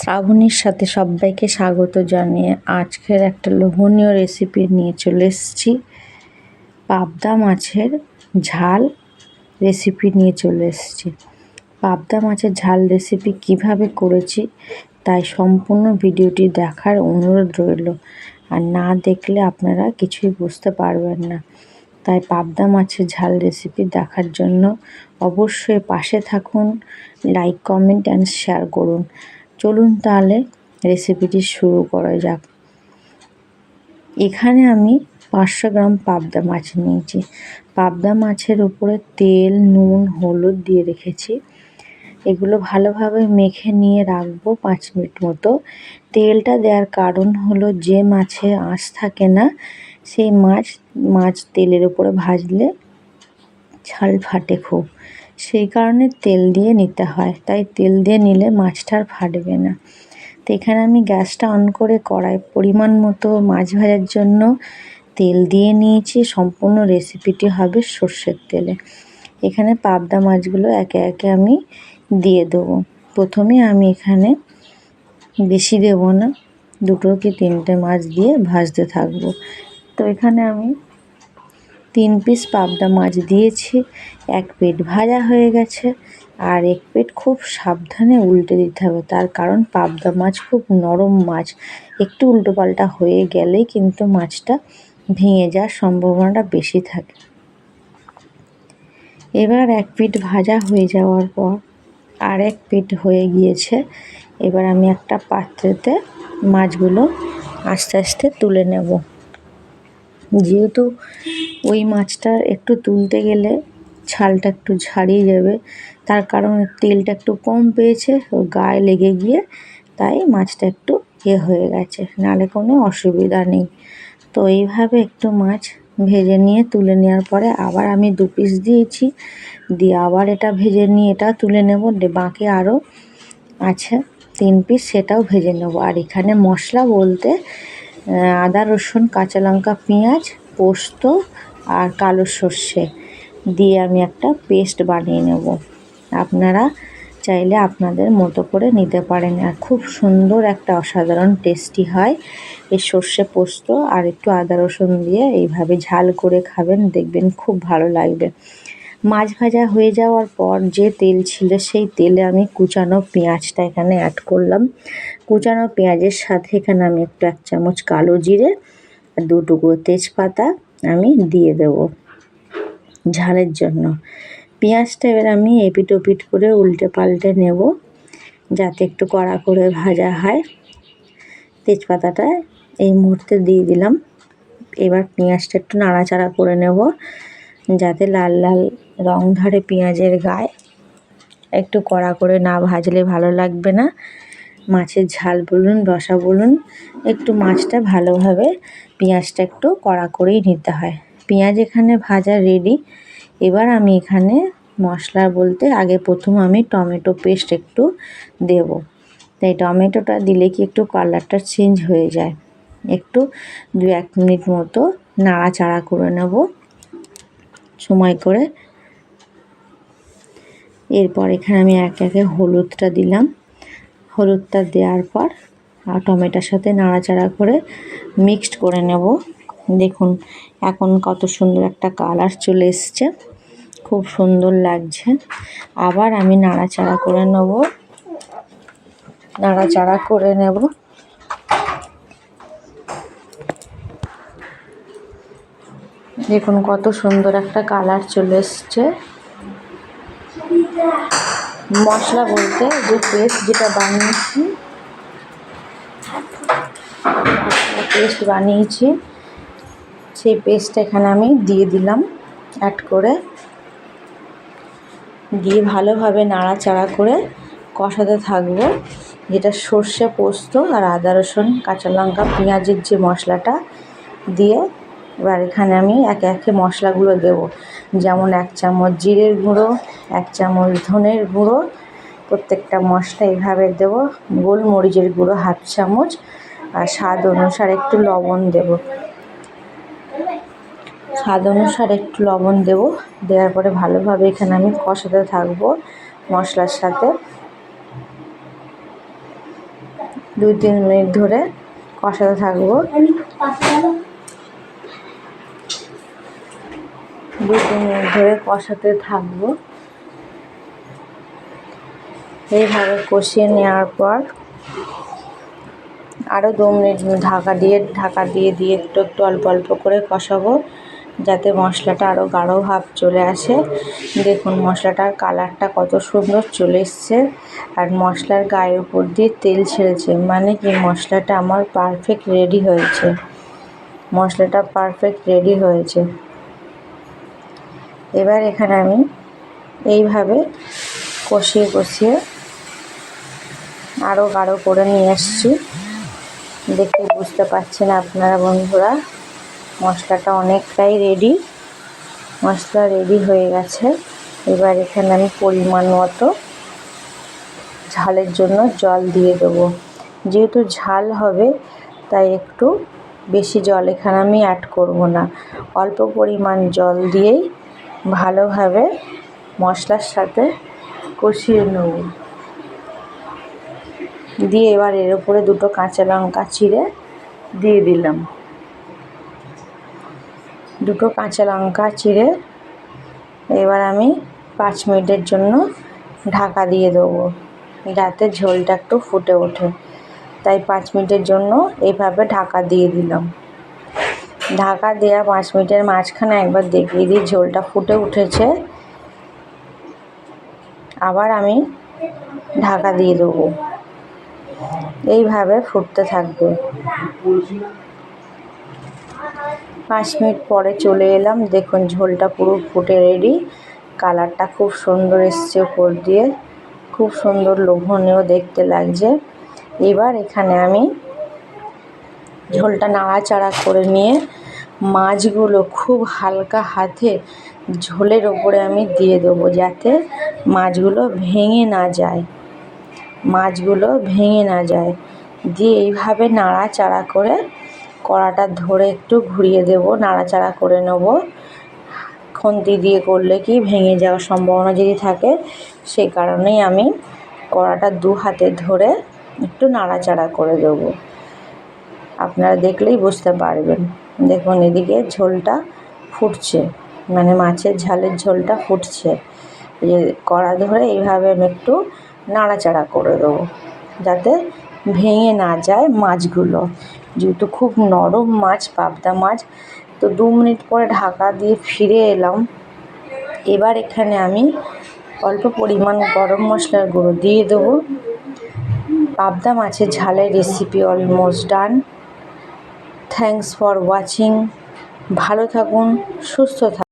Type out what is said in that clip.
শ্রাবণীর সাথে সবাইকে স্বাগত জানিয়ে আজকের একটা লোভনীয় রেসিপি নিয়ে চলে এসেছি। পাবদা মাছের ঝাল রেসিপি নিয়ে চলে এসেছি। পাবদা মাছের ঝাল রেসিপি কীভাবে করেছি তাই সম্পূর্ণ ভিডিওটি দেখার অনুরোধ রইল। আর না দেখলে আপনারা কিছুই বুঝতে পারবেন না। তাই পাবদা মাছের ঝাল রেসিপি দেখার জন্য অবশ্যই পাশে থাকুন লাইক কমেন্ট অ্যান্ড শেয়ার করুন। চলুন তাহলে রেসিপিটি শুরু করা যাক। এখানে আমি পাঁচশো গ্রাম পাবদা মাছ নিয়েছি। পাবদা মাছের উপরে তেল, নুন, হলুদ দিয়ে রেখেছি। এগুলো ভালোভাবে মেখে নিয়ে রাখব পাঁচ মিনিট মতো। তেলটা দেওয়ার কারণ হলো যে মাছে আঁশ থাকে না, সেই মাছ মাছ তেলের উপরে ভাজলে ছাল ফাটে খুব। সেই কারণে তেল দিয়ে নিতে হয়। তাই তেল দিয়ে নিলে মাছটা আর ফাটবে না। তো এখানে আমি গ্যাসটা অন করে কড়াই পরিমাণ মতো মাছ ভাজার জন্য তেল দিয়ে নিয়েছি। সম্পূর্ণ রেসিপিটি হবে সর্ষের তেলে। এখানে পাবদা মাছগুলো একে একে আমি দিয়ে দেবো। প্রথমে আমি এখানে বেশি দেবো না, দুটো কি তিনটে মাছ দিয়ে ভাজতে থাকব। তো এখানে আমি তিন পিস পাবদা মাছ দিয়েছি, এক পেট ভাজা হয়ে গেছে, আর এক পেট খুব সাবধানে উল্টে দিতে হবে, তার কারণ পাবদা মাছ খুব নরম মাছ। একটু উল্টো পাল্টা হয়ে গেলেই কিন্তু মাছটা ভেঙে যাওয়ার সম্ভাবনাটা বেশি থাকে। এবার এক পিঠ ভাজা হয়ে যাওয়ার পর আর এক পিঠ হয়ে গিয়েছে, এবার আমি একটা পাত্রেতে মাছগুলো আস্তে আস্তে তুলে নেব। যেহেতু ওই মাছটা একটু তুলতে গেলে ছালটা একটু ছাড়িয়ে যাবে। তার কারণ তেলটা একটু কম পেয়েছে ও গায়ে লেগে গিয়ে তাই মাছটা একটু এ হয়ে গেছে নাহলে কোনো অসুবিধা নেই। তো এইভাবে একটু মাছ ভেজে নিয়ে তুলে নেওয়ার পরে আবার আমি দু পিস দিয়েছি, দিয়ে আবার এটা ভেজে নিয়ে এটা তুলে নেব বাকি আরও আছে তিন পিস সেটাও ভেজে নেব। আর এখানে মশলা বলতে, আদা, রসুন, কাঁচা লঙ্কা, পেঁয়াজ, পোস্ত আর কালো সর্ষে দিয়ে আমি একটা পেস্ট বানিয়ে নেব। আপনারা চাইলে আপনাদের মতো করে নিতে পারেন। আর খুব সুন্দর একটা অসাধারণ টেস্টি হয় এই সর্ষে পোস্ত। আর একটু আদা রসুন দিয়ে এইভাবে ঝাল করে খাবেন, দেখবেন খুব ভালো লাগবে। মাছ ভাজা হয়ে যাওয়ার পর যে তেল ছিল সেই তেলে আমি কুচানো পেঁয়াজটা এখানে অ্যাড করলাম। কুচানো পেঁয়াজের সাথে এখানে আমি একটু এক চামচ কালো জিরে, আর তেজপাতা আমি দিয়ে দেব ঝালের জন্য। পেঁয়াজটা এবার আমি এপিট ওপিট করে উল্টে পাল্টে নেব, যাতে একটু কড়া করে ভাজা হয়। তেজপাতাটা এই মুহূর্তে দিয়ে দিলাম। এবার পেঁয়াজটা একটু নাড়াচাড়া করে নেব, যাতে লাল লাল রং ধরে পেঁয়াজের গায়ে। একটু কড়া করে না ভাজলে ভালো লাগবে না। মাছের ঝাল বলুন, রসা বলুন, একটু মাছটা ভালোভাবে পেঁয়াজটা একটু কড়া করেই নিতে হয়। পেঁয়াজ এখানে ভাজা রেডি এবার আমি এখানে মশলা বলতে আগে প্রথম আমি টমেটো পেস্ট একটু দেব। তাই টমেটোটা দিলে কি একটু কালারটা চেঞ্জ হয়ে যায়। একটু দু এক মিনিট মতো নাড়াচাড়া করে নেব। সময় করে। এরপর এখানে আমি এক একে হলুদটা দিলাম। হলুদটা দেওয়ার পর আর টমেটোর সাথে নাড়াচাড়া করে মিক্সড করে নেব। দেখুন, এখন কত সুন্দর একটা কালার চলে এসছে। খুব সুন্দর লাগছে। আবার আমি নাড়াচাড়া করে নেব। নাড়াচাড়া করে নেব। দেখুন, কত সুন্দর একটা কালার চলে এসছে। মশলা বলতে যে পেস্ট যেটা বানিয়েছি পেস্ট বানিয়েছি, সেই পেস্টটা এখানে আমি দিয়ে দিলাম অ্যাড করে। দিয়ে ভালোভাবে নাড়াচাড়া করে কষাতে থাকব, যেটা সর্ষে পোস্ত আর আদা রসুন, কাঁচা লঙ্কা, পেঁয়াজের যে মশলাটা দিয়ে এবার এখানে আমি একে একে মশলাগুলো দেব। যেমন এক চামচ জিরের গুঁড়ো, এক চামচ ধনের গুঁড়ো, প্রত্যেকটা মশলা এইভাবে দেব। গোলমরিচের গুঁড়ো হাফ চামচ, আর স্বাদ অনুসারে একটু লবণ দেব। স্বাদ অনুসারে একটু লবণ দেব। দেওয়ার পরে ভালোভাবে এখানে আমি কষাতে থাকব মশলার সাথে। দুই তিন মিনিট ধরে কষাতে থাকব দু তিন মিনিট ধরে কষাতে থাকব। এইভাবে কষিয়ে নেওয়ার পর আরও দু মিনিট ঢাকা দিয়ে ঢাকা দিয়ে দিয়ে একটু একটু অল্প অল্প করে কষাবো, যাতে মশলাটা আরও গাঢ় ভাব চলে আসে। দেখুন মশলাটার কালারটা কত সুন্দর চলে এসছে। আর মশলার গায়ের উপর দিয়ে তেল ছেড়েছে মানে কি মশলাটা আমার পারফেক্ট রেডি হয়েছে। মশলাটা পারফেক্ট রেডি হয়েছে। এবার এখানে আমি এইভাবে কষিয়ে কষিয়ে আরও গাঢ় করে নিয়ে এসছি দেখে বুঝতে পারছেন আপনারা বন্ধুরা, মশলাটা অনেকটাই রেডি মশলা রেডি হয়ে গেছে। এবার এখানে আমি পরিমাণ মতো ঝালের জন্য জল দিয়ে দেবো। যেহেতু ঝাল হবে, তাই একটু বেশি জল এখানে আমি অ্যাড করব না। অল্প পরিমাণ জল দিয়েই ভালোভাবে মশলার সাথে কষিয়ে নেব। দিয়ে এবার এর উপরে দুটো কাঁচা লঙ্কা চিড়ে দিয়ে দিলাম। দুটো কাঁচা লঙ্কা চিড়ে এবার আমি পাঁচ মিনিটের জন্য ঢাকা দিয়ে দেবো। যাতে ঝোলটা একটু ফুটে ওঠে। তাই পাঁচ মিনিটের জন্য এইভাবে ঢাকা দিয়ে দিলাম। ঢাকা দেওয়া পাঁচ মিনিটের মাঝখানে একবার দেখিয়ে দিই, ঝোলটা ফুটে উঠেছে। আবার আমি ঢাকা দিয়ে দেবো। এইভাবে ফুটতে থাকবে। পাঁচ মিনিট পরে চলে এলাম। দেখুন, ঝোলটা পুরো ফুটে রেডি কালারটা খুব সুন্দর এসছে উপর দিয়ে। খুব সুন্দর লোভনীয় দেখতে লাগছে। এবার এখানে আমি ঝোলটা নাড়াচাড়া করে নিয়ে মাছগুলো খুব হালকা হাতে ঝোলের ওপরে আমি দিয়ে দেবো যাতে মাছগুলো ভেঙে না যায়। মাছগুলো ভেঙে না যায়। দিয়ে এইভাবে নাড়াচাড়া করে কড়াটা ধরে একটু ঘুরিয়ে দেব, নাড়াচাড়া করে নেব। খুন্তি দিয়ে করলে কি ভেঙে যাওয়ার সম্ভাবনা যদি থাকে সেই কারণেই আমি কড়াটা দু হাতে ধরে একটু নাড়াচাড়া করে দেবো। আপনারা দেখলেই বুঝতে পারবেন। দেখুন, এদিকে ঝোলটা ফুটছে। মানে মাছের ঝালের ঝোলটা ফুটছে। যে কড়া ধরে এইভাবে আমি একটু নাড়াচাড়া করে দেবো, যাতে ভেঙে না যায় মাছগুলো। যেহেতু খুব নরম মাছ, পাবদা মাছ, তো দু মিনিট পরে ঢাকা দিয়ে ফিরে এলাম। এবার এখানে আমি অল্প পরিমাণ গরম মশলার গুঁড়ো দিয়ে দেবো। পাবদা মাছের ঝালের recipe almost done thanks for watching ভালো থাকুন সুস্থ থাকুন।